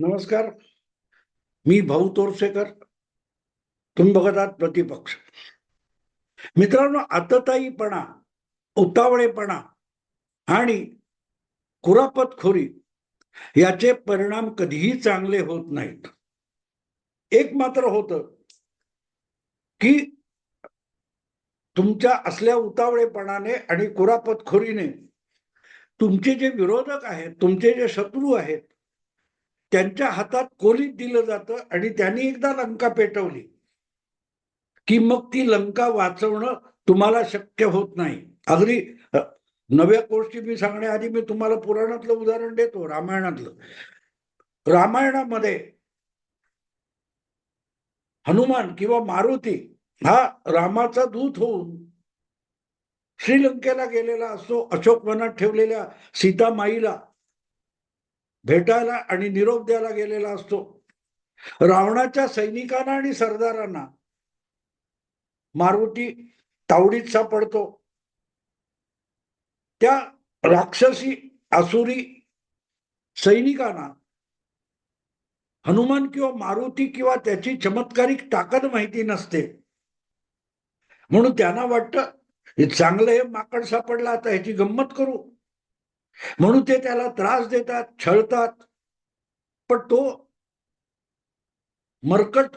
नमस्कार. मी भाऊ तोरसेकर. तुम्ही बघत आहात प्रतिपक्ष. मित्रांनो आतताईपणा उतावळेपणा आणि कुरापतखोरी याचे परिणाम कधीही चांगले होत नाहीत. एक मात्र होत की तुमच्या असल्या उतावळेपणाने आणि कुरापतखोरीने तुमचे जे विरोधक आहेत तुमचे जे शत्रू आहेत त्यांच्या हातात कोलीत दिलं जातं आणि त्यांनी एकदा लंका पेटवली की मग ती लंका वाचवणं तुम्हाला शक्य होत नाही. अगदी नव्या गोष्टी मी सांगण्याआधी मी तुम्हाला पुराणातलं उदाहरण देतो रामायणातलं. रामायणामध्ये हनुमान किंवा मारुती हा रामाचा दूत होऊन श्रीलंकेला गेलेला असतो अशोक वनात ठेवलेल्या सीतामाईला भेटायला आणि निरोप द्यायला गेलेला असतो. रावणाच्या सैनिकांना आणि सरदारांना मारुती तावडीत सापडतो. त्या राक्षसी आसुरी सैनिकांना हनुमान किंवा मारुती किंवा त्याची चमत्कारिक ताकद माहिती नसते. म्हणून त्यांना वाटतं हे चांगलं हे माकड सापडलं आता ह्याची गंमत करू. म्हणून ते त्याला त्रास देतात छळतात. पण तो मरकट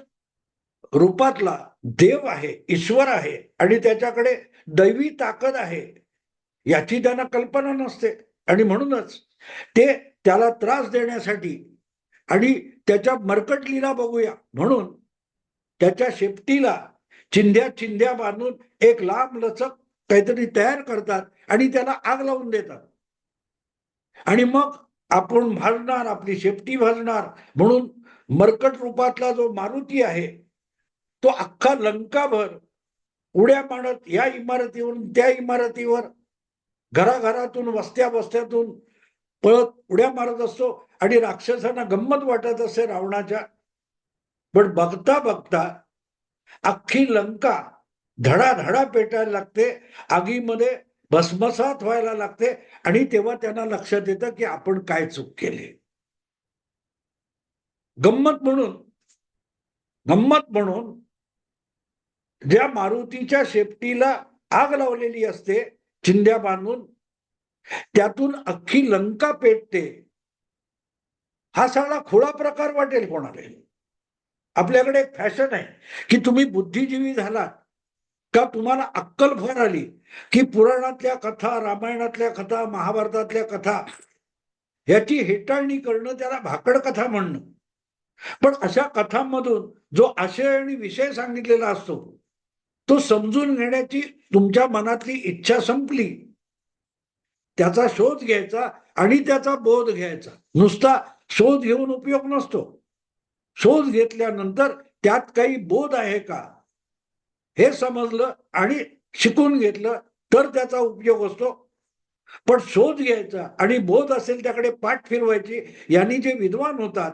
रूपातला देव आहे ईश्वर आहे आणि त्याच्याकडे दैवी ताकद आहे याची त्यांना कल्पना नसते. आणि म्हणूनच ते त्याला त्रास देण्यासाठी आणि त्याच्या मरकट लीला बघूया. म्हणून त्याच्या शेपटीला चिंध्या चिंध्या बांधून एक लांब लचक काहीतरी तयार करतात आणि त्याला आग लावून देतात. आणि मग आपण भाजणार आपली शेपटी भाजणार म्हणून मरकट रूपातला जो मारुती आहे तो अख्खा लंकाभर उड्या मारत या इमारतीवरून त्या इमारतीवर घराघरातून वस्त्या वस्त्यातून पळत उड्या मारत असतो. आणि राक्षसांना गंमत वाटत असते रावणाच्या. पण बघता बघता अख्खी लंका धडाधडा पेटायला लागते. आगीमध्ये भस्मसात व्हायला लागते आणि तेव्हा त्यांना लक्षात येतं की आपण काय चूक केली. गंमत म्हणून गंमत म्हणून ज्या मारुतीच्या शेपटीला आग लावलेली असते चिंध्या बांधून त्यातून अख्खी लंका पेटते. हा सगळा खुळा प्रकार वाटेल कोणाला आपल्याकडे एक फॅशन आहे की तुम्ही बुद्धिजीवी झालात का तुम्हाला अक्कल भर आली की पुराणातल्या कथा रामायणातल्या कथा महाभारतातल्या कथा याची हेटाळणी करणं त्याला भाकड कथा म्हणणं. पण अशा कथांमधून जो आशय आणि विषय सांगितलेला असतो तो समजून घेण्याची तुमच्या मनातली इच्छा संपली. त्याचा शोध घ्यायचा आणि त्याचा बोध घ्यायचा. नुसता शोध घेऊन उपयोग नसतो. शोध घेतल्यानंतर त्यात काही बोध आहे का? हे समजलं आणि शिकून घेतलं तर त्याचा उपयोग असतो पण शोध घ्यायचा आणि बोध असेल त्याकडे पाठ फिरवायची यांनी जे विद्वान होतात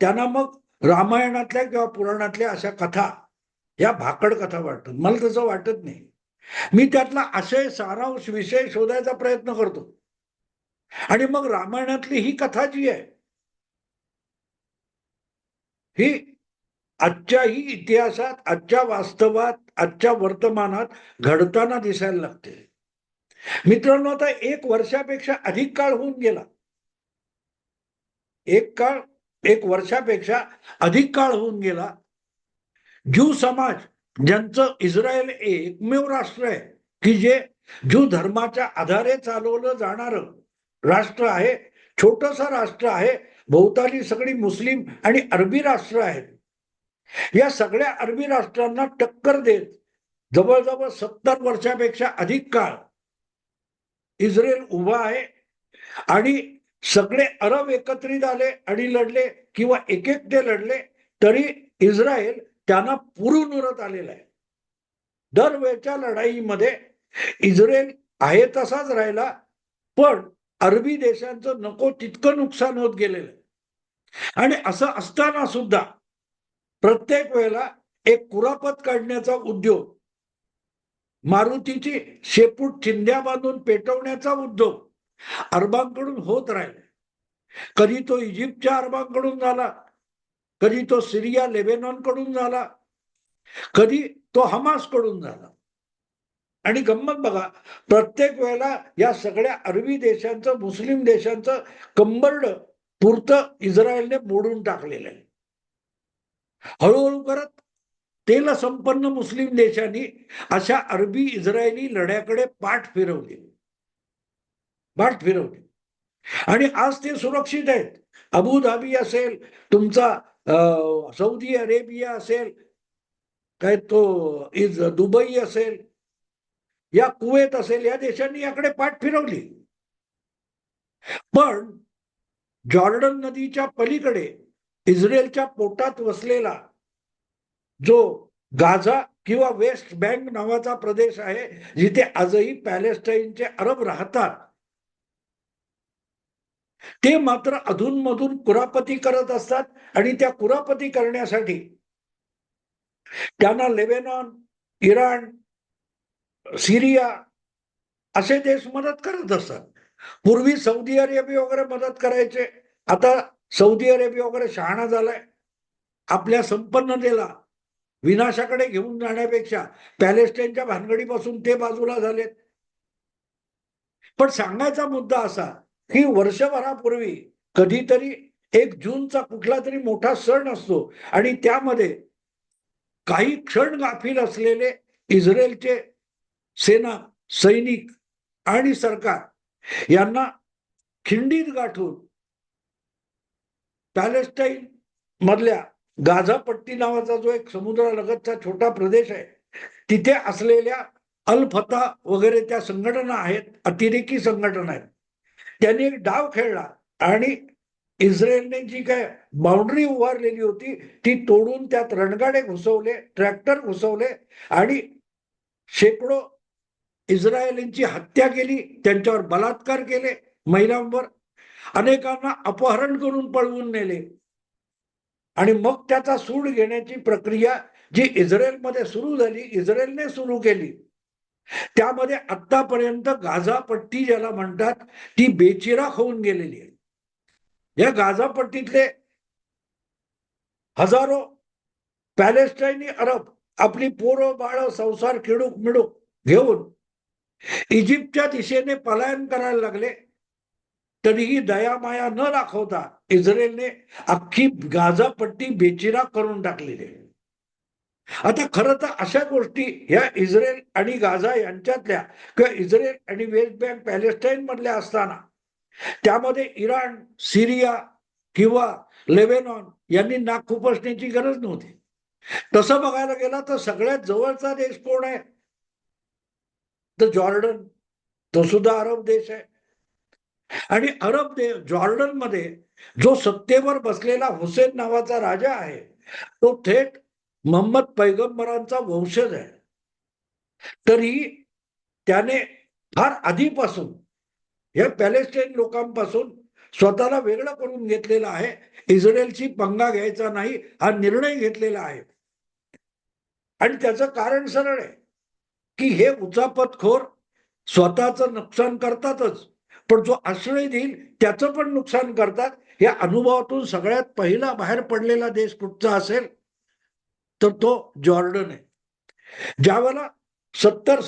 त्यांना मग रामायणातल्या किंवा पुराणातल्या अशा कथा या भाकड कथा वाटतात. मला तसं वाटत नाही. मी त्यातला आशय सारांश विषय शोधायचा प्रयत्न करतो. आणि मग रामायणातली ही कथा जी आहे ही आजच्याही इतिहासात आजच्या वास्तवात आजच्या वर्तमानात घडताना दिसायला लागते. मित्रांनो आता एक वर्षापेक्षा अधिक काळ होऊन गेला. एक काळ एक वर्षापेक्षा अधिक काळ होऊन गेला. ज्यू समाज ज्यांचं इस्रायल एकमेव राष्ट्र आहे की जे ज्यू धर्माच्या आधारे चालवलं जाणारं राष्ट्र आहे छोटस राष्ट्र आहे भोवताली सगळी मुस्लिम आणि अरबी राष्ट्र आहेत या सगळ्या अरबी राष्ट्रांना टक्कर देत जवळजवळ सत्तर वर्षापेक्षा अधिक काळ इस्रायल उभा आहे आणि सगळे अरब एकत्रित आले आणि लढले किंवा एक एकटे लढले तरी इस्रायल त्यांना पुरून उरत आलेला आहे. दरवेळच्या लढाईमध्ये इस्रायल आहे तसाच राहिला पण अरबी देशांचं नको तितकं नुकसान होत गेलेलं. आणि असं असताना सुद्धा प्रत्येक वेळेला एक कुरापत काढण्याचा उद्योग मारुतीची शेपूट चिंध्या बांधून पेटवण्याचा उद्योग अरबांकडून होत राहिला. कधी तो इजिप्तच्या अरबांकडून झाला कधी तो सिरिया लेबेनॉनकडून झाला कधी तो हमासकडून झाला. आणि गंमत बघा प्रत्येक वेळेला या सगळ्या अरबी देशांचं मुस्लिम देशांचं कंबरड पुरतं इस्रायलने मोडून टाकलेलं आहे. हळूहळू करत. तेल संपन्न मुस्लिम देशांनी अशा अरबी इस्रायली लढ्याकडे पाठ फिरवली. पाठ फिरवली. आणि आज ते सुरक्षित आहेत. अबुधाबी असेल तुमचा अं, सौदी अरेबिया असेल काय तो इज दुबई असेल या कुवेत असेल या देशांनी याकडे पाठ फिरवली. पण जॉर्डन नदीच्या पलीकडे इस्रायलच्या पोटात वसलेला जो गाझा किंवा वेस्ट बँक नावाचा प्रदेश आहे जिथे आजही पॅलेस्टाईनचे अरब राहतात ते मात्र अधूनमधून कुरापती करत असतात आणि त्या कुरापती करण्यासाठी त्यांना लेबेनॉन इराण सिरिया असे देश मदत करत असतात. पूर्वी सौदी अरेबिया वगैरे मदत करायचे. आता सौदी अरेबिया वगैरे शहाणा झालाय. आपल्या संपन्नतेला विनाशाकडे घेऊन जाण्यापेक्षा पॅलेस्टाईनच्या भानगडीपासून ते बाजूला झालेत. पण सांगायचा मुद्दा असा की वर्षभरापूर्वी कधीतरी एक जूनचा कुठला तरी मोठा सण असतो आणि त्यामध्ये काही क्षण गाफील असलेले इस्रायलचे सेना सैनिक आणि सरकार यांना खिंडीत गाठून पॅलेस्टाईन मधल्या गाझा पट्टी नावाचा जो एक समुद्रालगतचा छोटा प्रदेश आहे तिथे असलेल्या अल फता वगैरे त्या संघटना आहेत अतिरेकी संघटना आहेत. त्यांनी एक डाव खेळला आणि इस्रायलने जी काय बाउंड्री उभारलेली होती ती तोडून त्यात रणगाडे घुसवले ट्रॅक्टर घुसवले आणि शेकडो इस्रायलींची हत्या केली त्यांच्यावर बलात्कार केले महिलांवर अनेकांना अपहरण करून पळवून नेले. आणि मग त्याचा सूड घेण्याची प्रक्रिया जी इस्रायलमध्ये सुरू झाली इस्रायलने सुरू केली. त्यामध्ये आतापर्यंत गाझा पट्टी ज्याला म्हणतात ती बेचिरा होऊन गेलेली आहे. या गाझा पट्टीतले हजारो पॅलेस्टाईनी अरब आपली पोरं बाळ संसार खिडूक मिडूक घेऊन इजिप्तच्या दिशेने पलायन करायला लागले. तरीही दयामाया न दाखवता इस्रायलने अख्खी गाझा पट्टी बेचिरा करून टाकलेली आहे. आता खरं तर अशा गोष्टी ह्या इस्रायल आणि गाझा यांच्यातल्या किंवा इस्रायल आणि वेस्ट बँक पॅलेस्टाईन मधल्या असताना त्यामध्ये इराण सिरिया किंवा लेबेनॉन यांनी नाक खुपसण्याची गरज नव्हती. तसं बघायला गेला तर सगळ्यात जवळचा देश कोण आहे? तर जॉर्डन. तो सुद्धा अरब देश आहे. आणि अरब दे जॉर्डनमध्ये जो सत्तेवर बसलेला हुसेन नावाचा राजा आहे तो थेट मोहम्मद पैगंबरांचा वंशज आहे. तरी त्याने फार आधीपासून या पॅलेस्टाईन लोकांपासून स्वतःला वेगळं करून घेतलेला आहे. इस्रायलची पंगा घ्यायचा नाही हा निर्णय घेतलेला आहे. आणि त्याचं कारण सरळ आहे की हे उचापतखोर स्वतःचं नुकसान करतातच. पण जो आश्रय देईल त्याचं पण नुकसान करतात. या अनुभवातून सगळ्यात पहिला बाहेर पडलेला देश कुठचा असेल तर तो जॉर्डन आहे. ज्यावेळेला सत्तर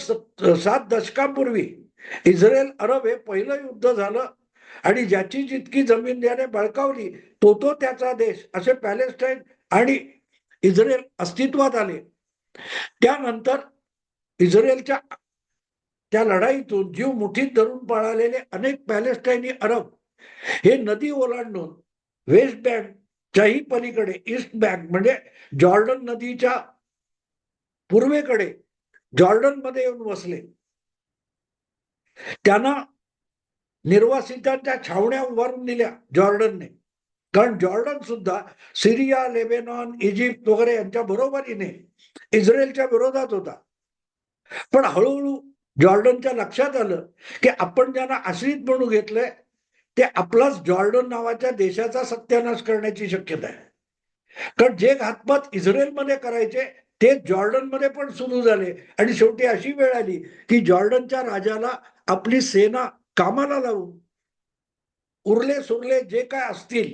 सात दशकांपूर्वी इस्रायल अरब हे पहिलं युद्ध झालं आणि ज्याची जितकी जमीन त्याने बळकावली तो तो त्याचा देश असे पॅलेस्टाईन आणि इस्रायल अस्तित्वात आले. त्यानंतर इस्रायलच्या त्या लढाईतून जीव मुठीत धरून पळालेले अनेक पॅलेस्टाईनी अरब हे नदी ओलांडून वेस्ट बँकच्याही पलीकडे ईस्ट बँक म्हणजे जॉर्डन नदीच्या पूर्वेकडे जॉर्डनमध्ये येऊन वसले. त्यांना निर्वासितांच्या छावण्या उभारून दिल्या जॉर्डनने. कारण जॉर्डन सुद्धा सिरिया लेबेनॉन इजिप्त वगैरे यांच्या बरोबरीने इस्रायलच्या विरोधात होता. पण हळूहळू जॉर्डनच्या लक्षात आलं की आपण ज्यांना आश्रित म्हणून घेतलंय ते आपलाच जॉर्डन नावाच्या देशाचा सत्यानाश करण्याची शक्यता आहे. कारण जे घातपात इस्रायलमध्ये करायचे ते जॉर्डनमध्ये पण सुरू झाले. आणि शेवटी अशी वेळ आली की जॉर्डनच्या राजाला आपली सेना कामाला लावून उरले सुरले जे काय असतील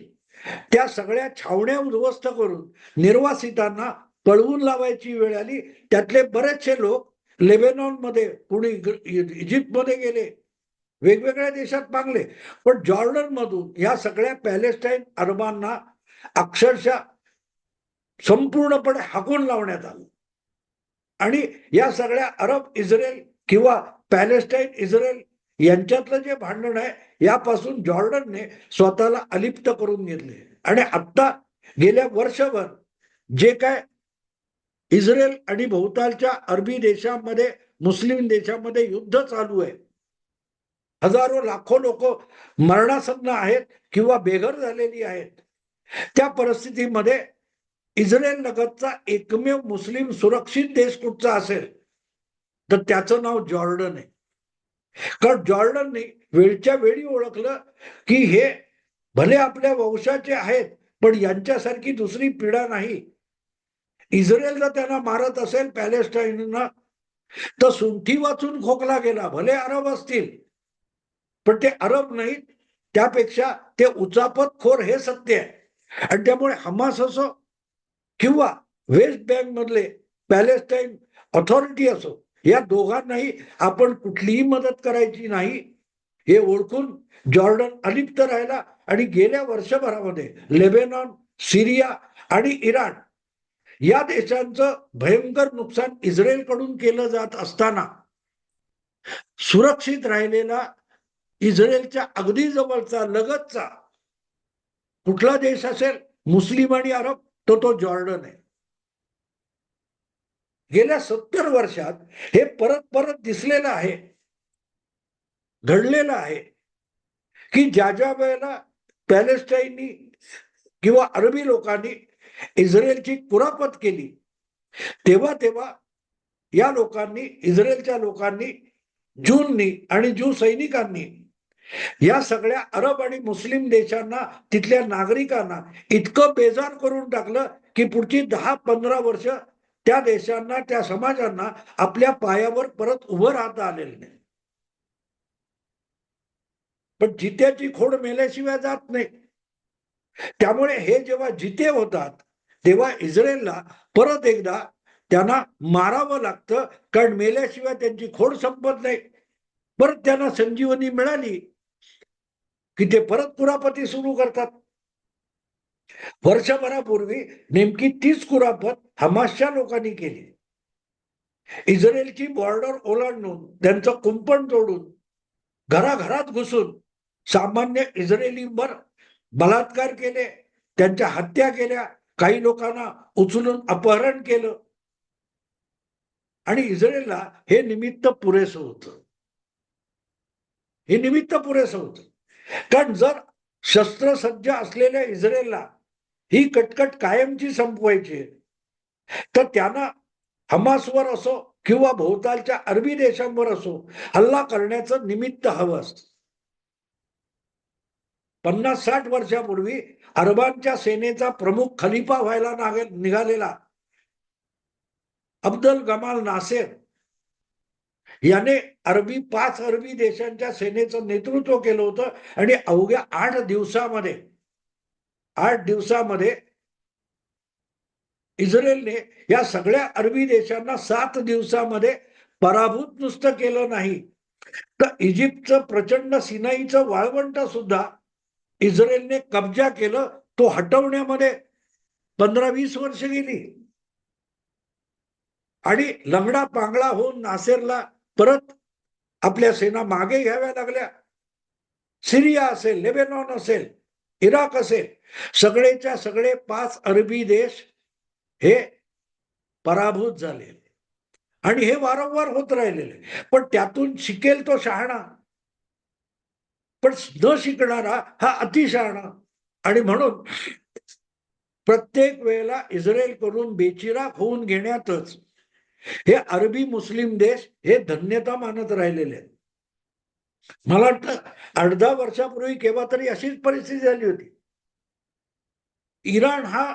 त्या सगळ्या छावण्या उद्ध्वस्त करून निर्वासितांना पळवून लावायची वेळ आली. त्यातले बरेचसे लोक लेबेनॉनमध्ये कुणी इजिप्त मध्ये गेले वेगवेगळ्या देशात मागले. पण जॉर्डन मधून या सगळ्या पॅलेस्टाईन अरबांना अक्षरशः संपूर्णपणे हाकून लावण्यात आलं. आणि या सगळ्या अरब इस्रायल किंवा पॅलेस्टाईन इस्रायल यांच्यातलं जे भांडण आहे यापासून जॉर्डनने स्वतःला अलिप्त करून घेतले. आणि आत्ता गेल्या वर्षभर जे काय इस्रायल आणि भोवतालच्या अरबी देशांमध्ये मुस्लिम देशामध्ये युद्ध चालू आहे. हजारो लाखो लोक मरणासन्न आहेत किंवा बेघर झालेली आहेत. त्या परिस्थितीमध्ये इस्रायल लगतचा एकमेव मुस्लिम सुरक्षित देश कुठचा असेल? तर त्याचं नाव जॉर्डन आहे. कारण जॉर्डनने वेळच्या वेळी ओळखलं की हे भले आपल्या वंशाचे आहेत पण यांच्यासारखी दुसरी पिढा नाही. इस्रायल जर त्यांना मारत असेल पॅलेस्टाईनना तर सुंठी वाचून खोकला गेला. भले अरब असतील पण ते अरब नाहीत. त्यापेक्षा ते उचापत खोर हे सत्य आहे. आणि त्यामुळे हमास असो किंवा वेस्ट बँक मधले पॅलेस्टाईन ऑथॉरिटी असो या दोघांनाही आपण कुठलीही मदत करायची नाही. हे ओळखून जॉर्डन अलिप्त राहिला. आणि गेल्या वर्षभरामध्ये लेबेनॉन सिरिया आणि इराण या देशांचं भयंकर नुकसान इस्रायलकडून केलं जात असताना सुरक्षित राहिलेला इस्रायलच्या अगदी जवळचा लगतचा कुठला देश असेल? मुस्लिम आणि अरब तो तो जॉर्डन आहे. गेल्या सत्तर वर्षात हे परत परत दिसलेलं आहे घडलेलं आहे की ज्या ज्या वेळेला पॅलेस्टाईननी किंवा अरबी लोकांनी इस्रायलची कुरापत केली. तेव्हा तेव्हा या लोकांनी इस्रायलच्या लोकांनी जूननी आणि जू सैनिकांनी या सगळ्या अरब आणि मुस्लिम देशांना तिथल्या नागरिकांना इतकं बेजार करून टाकलं की पुढची दहा पंधरा वर्ष त्या देशांना त्या समाजांना आपल्या पायावर परत उभं राहता आलेलं नाही. पण जित्याची खोड मेल्याशिवाय जात नाही. त्यामुळे हे जेव्हा जिते होतात तेव्हा इस्रायलला परत एकदा त्यांना मारावं लागतं कारण मेल्याशिवाय त्यांची खोड संपत नाही. परत त्यांना संजीवनी मिळाली की ते परत कुरापती सुरू करतात. वर्षभरापूर्वी नेमकी तीच कुरापत हमासच्या लोकांनी केली. इस्रायलची बॉर्डर ओलांडून त्यांचं कुंपण तोडून घराघरात घुसून सामान्य इस्रायलींवर बलात्कार केले त्यांच्या हत्या केल्या काही लोकांना उचलून अपहरण केलं. आणि इस्रायलला हे निमित्त पुरेसं होतं. हे निमित्त पुरेसं होतं. कारण जर शस्त्रसज्ज असलेल्या इस्रायलला ही कटकट कायमची संपवायची तर त्यांना हमासवर असो किंवा भोवतालच्या अरबी देशांवर असो हल्ला करण्याचं निमित्त हवं असतं. पन्नास साठ वर्षापूर्वी अरबांच्या सेनेचा प्रमुख खलिफा व्हायला निघालेला. अब्दुल गमाल नासेर याने अरबी पाच अरबी देशांच्या सेनेचं नेतृत्व केलं होतं आणि अवघ्या आठ दिवसामध्ये आठ दिवसामध्ये इस्रायलने या सगळ्या अरबी देशांना सात दिवसामध्ये पराभूत नुसतं केलं नाही. तर इजिप्तचं प्रचंड सिनाईचं वाळवंट सुद्धा इस्रायलने कब्जा केलं तो हटवण्यामध्ये पंधरा वीस वर्ष गेली. आणि लंगडा पांगळा होऊन नासेरला परत आपल्या सेना मागे घ्याव्या लागल्या. सिरिया असेल लेबेनॉन असेल इराक असेल सगळेच्या सगळे पाच अरबी देश हे पराभूत झालेले. आणि हे वारंवार होत राहिलेले. पण त्यातून शिकेल तो शहाणा. पण न शिकणारा हा अतिशहाणा आणि. म्हणून प्रत्येक वेळेला इस्रायल करून बेचिरा होऊन घेण्यातच हे अरबी मुस्लिम देश हे धन्यता मानत राहिलेले आहेत. मला वाटतं अर्धा वर्षापूर्वी केव्हा तरी अशीच परिस्थिती झाली होती. इराण हा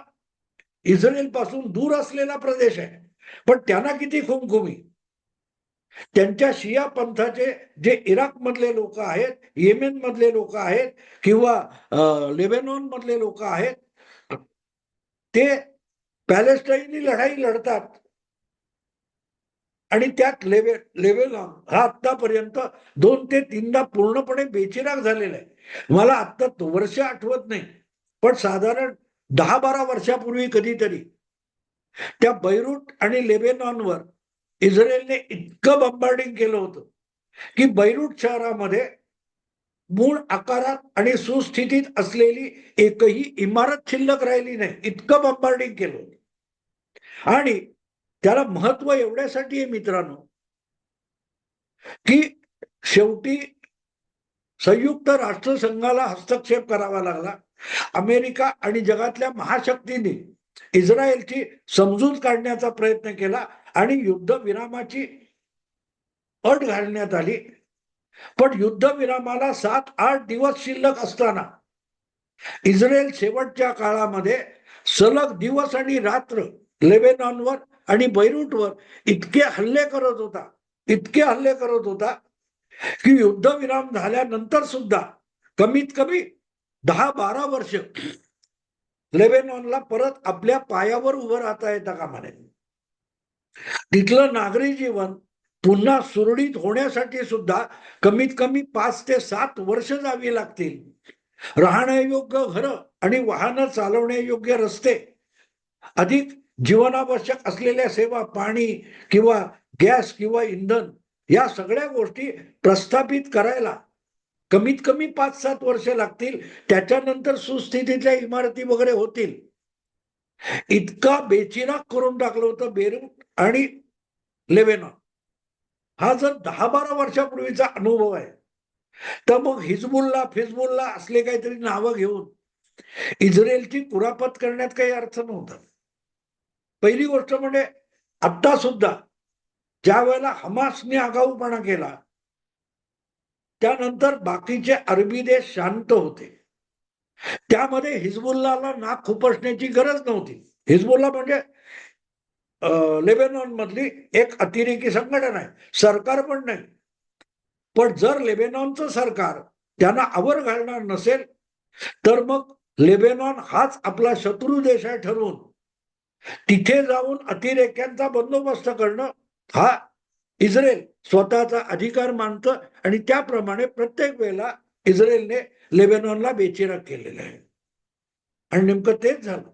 इस्रायलपासून दूर असलेला प्रदेश आहे. पण त्यांना किती खुमखुमी त्यांच्या शिया पंथाचे जे इराक मधले लोक आहेत येमेन मधले लोक आहेत किंवा लेबेनॉन मधले लोक आहेत ते पॅलेस्टाईनी लढाई लढतात. आणि त्यात लेबे लेबेनॉन हा आतापर्यंत दोन ते तीनदा पूर्णपणे बेचिराग झालेला आहे. मला आत्ता वर्ष आठवत नाही पण साधारण दहा बारा वर्षापूर्वी कधीतरी त्या बैरूट आणि लेबेनॉनवर इस्रायलने इतकं बंबार्डिंग केलं होतं की बैरूट शहरामध्ये मूळ आकारात आणि सुस्थितीत असलेली एकही इमारत शिल्लक राहिली नाही. इतकं बंबार्डिंग केलं होतं. आणि त्याला महत्त्व एवढ्यासाठी आहे मित्रांनो की शेवटी संयुक्त राष्ट्रसंघाला हस्तक्षेप करावा लागला. अमेरिका आणि जगातल्या महाशक्तींनी इस्रायलची समजूत काढण्याचा प्रयत्न केला. आणि युद्धविरामाची अट घालण्यात आली. पण युद्धविरामाला सात आठ दिवस शिल्लक असताना इस्रायल शेवटच्या काळामध्ये सलग दिवस आणि रात्र लेबेनॉनवर आणि बैरूटवर इतके हल्ले करत होता इतके हल्ले करत होता की युद्धविराम झाल्यानंतर सुद्धा कमीत कमी दहा बारा वर्ष लेबेनॉनला परत आपल्या पायावर उभं राहता येता का म्हणे? तिथलं नागरी जीवन पुन्हा सुरळीत होण्यासाठी सुद्धा कमीत कमी पाच ते सात वर्ष जावी लागतील. राहण्यायोग्य घरं आणि वाहनं चालवण्यायोग्य रस्ते अधिक जीवनावश्यक असलेल्या सेवा पाणी किंवा गॅस किंवा इंधन या सगळ्या गोष्टी प्रस्थापित करायला कमीत कमी पाच सात वर्ष लागतील. त्याच्यानंतर सुस्थितीतल्या इमारती वगैरे होतील. इतका बेचिराग करून टाकलं होतं बेरू आणि लेबेनॉन हा जर दहा बारा वर्षापूर्वीचा अनुभव आहे तर मग हिजबुलला फिजबुलला असले काहीतरी नावं घेऊन इस्रायलची कुरापत करण्यात काही अर्थ नव्हता. पहिली गोष्ट म्हणजे आता सुद्धा ज्या वेळेला हमासने आगाऊपणा केला त्यानंतर बाकीचे अरबी देश शांत होते. त्यामध्ये हिजबुल्लाला नाक खुपसण्याची गरज नव्हती. हिजबुल्ला म्हणजे लेबेनॉन मधली एक अतिरेकी संघटना आहे. सरकार पण नाही. पण जर लेबेनॉनचं सरकार त्यांना आवर घालणार नसेल तर मग लेबेनॉन हाच आपला शत्रू देश आहे ठरवून. तिथे जाऊन अतिरेक्यांचा बंदोबस्त करणं हा इस्रायल स्वतःचा अधिकार मानतं आणि त्याप्रमाणे प्रत्येक वेळेला इस्रायलने लेबेनॉनला बेचिराग केलेला आहे. आणि नेमकं तेच झालं.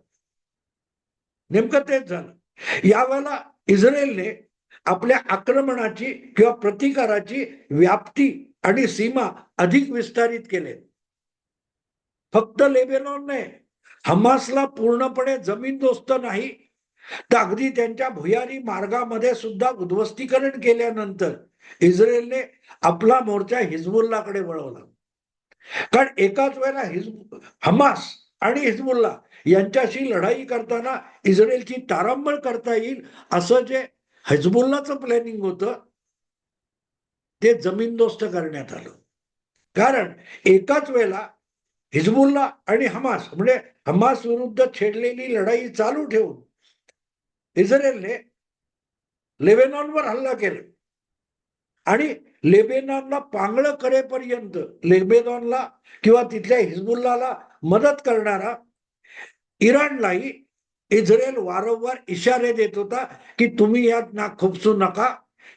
नेमकं तेच झालं. यावेळेला इस्रायलने आपल्या आक्रमणाची किंवा प्रतिकाराची व्याप्ती आणि सीमा अधिक विस्तारित केले फक्त लेबेनॉनने हमासला पूर्णपणे जमीनदोस्त नाही. तर अगदी त्यांच्या भुयारी मार्गामध्ये सुद्धा उद्ध्वस्तीकरण केल्यानंतर इस्रायलने आपला मोर्चा हिजबुल्लाकडे वळवला. कारण एकाच वेळेला हिजबु हमास आणि हिजबुल्ला यांच्याशी लढाई करताना इस्रायलची तारांबळ करता येईल असं जे हजबुल्लाचं प्लॅनिंग होतं ते जमीनदोस्त करण्यात आलं. कारण एकाच वेळेला हिजबुल्ला आणि हमास म्हणजे हमास विरुद्ध छेडलेली लढाई चालू ठेवून इस्रायलने लेबेनॉनवर हल्ला केला. आणि लेबेनॉनला पांगळं करेपर्यंत लेबेनॉनला किंवा तिथल्या हिजबुल्लाला मदत करणारा इराणलाही इस्रायल वारंवार इशारे देत होता की तुम्ही यात ना खुपसू नका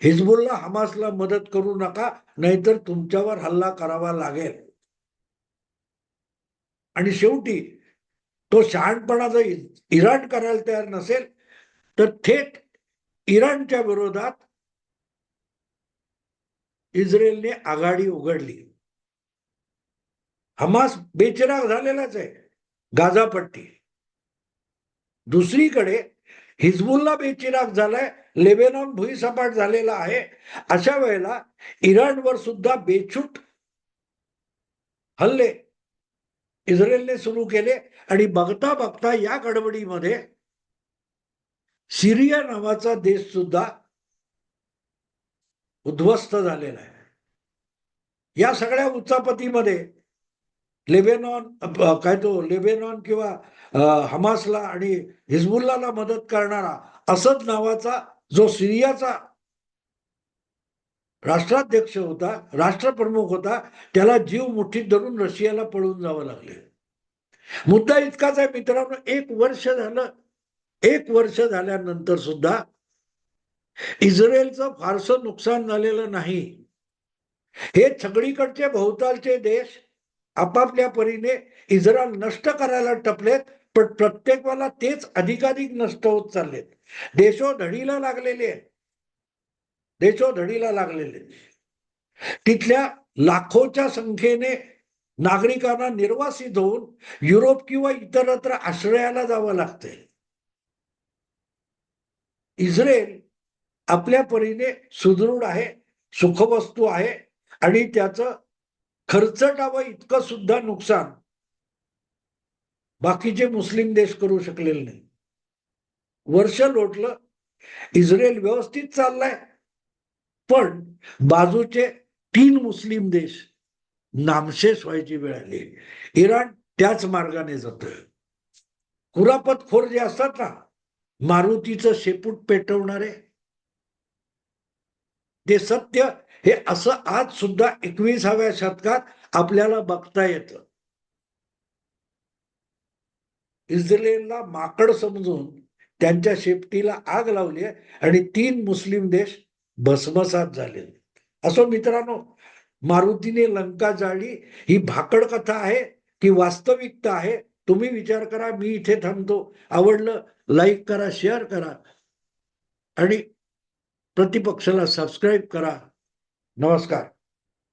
हिजबुल्ला हमासला मदत करू नका नाहीतर तुमच्यावर हल्ला करावा लागेल. आणि शेवटी तो शहाणपणा जर इराण करायला तयार नसेल तर थेट इराणच्या विरोधात इस्रायलने आघाडी उघडली. हमास बेचिराग झालेलाच आहे गाझापट्टी. दुसरीकडे हिजबुल्ला बेचिराग झालाय लेबेनॉन भुईसपाट झालेला आहे. अशा वेळेला इराणवर सुद्धा बेछूट हल्ले इस्रायलने सुरू केले आणि बघता बघता या गडबडीमध्ये सिरिया नावाचा देश सुद्धा उद्ध्वस्त झालेला आहे. या सगळ्या उच्चापतीमध्ये लेबेनॉन काय तो लेबेनॉन किंवा हमासला आणि हिजबुल्लाला मदत करणारा असद नावाचा जो सिरियाचा राष्ट्राध्यक्ष होता राष्ट्रप्रमुख होता त्याला जीव मुठीत धरून रशियाला पळून जावं लागले. मुद्दा इतकाच आहे मित्रांनो एक वर्ष झालं एक वर्ष झाल्यानंतर सुद्धा इस्रायलचं फारसं नुकसान झालेलं नाही. हे सगळीकडचे भोवतालचे देश आपापल्या परीने इस्रायल नष्ट करायला टपलेत पण प्रत्येकाला तेच अधिकाधिक नष्ट होत चाललेत. देशोधडीला लागलेले आहेत. देशोधडीला लागलेले तिथल्या लाखोच्या संख्येने नागरिकांना निर्वासित होऊन युरोप किंवा इतरत्र आश्रयाला जावं लागतंय. इस्रायल आपल्या परीने सुदृढ आहे सुखवस्तू आहे आणि त्याचं खर्चटावं इतकं सुद्धा नुकसान बाकीचे मुस्लिम देश करू शकलेले नाही. वर्ष लोटलं इस्रायल व्यवस्थित चाललाय पण बाजूचे तीन मुस्लिम देश नामशेष व्हायची वेळ आली. इराण त्याच मार्गाने जात कुरापतखोर जे असतात ना मारुतीचं शेपूट पेटवणारे ते सत्य हे असं आज सुद्धा एकविसाव्या शतकात आपल्याला बघता येतं. इस्रायलला माकड समजून त्यांच्या शेपटीला आग लावली आहे आणि तीन मुस्लिम देश भस्मसात झाले असो मित्रांनो मारुतीने लंका जाळली ही भाकड कथा आहे की वास्तविकता आहे? तुम्ही विचार करा मी इथे थांबतो. आवडलं लाईक करा शेअर करा. आणि प्रतिपक्षाला सबस्क्राईब करा. नमस्कार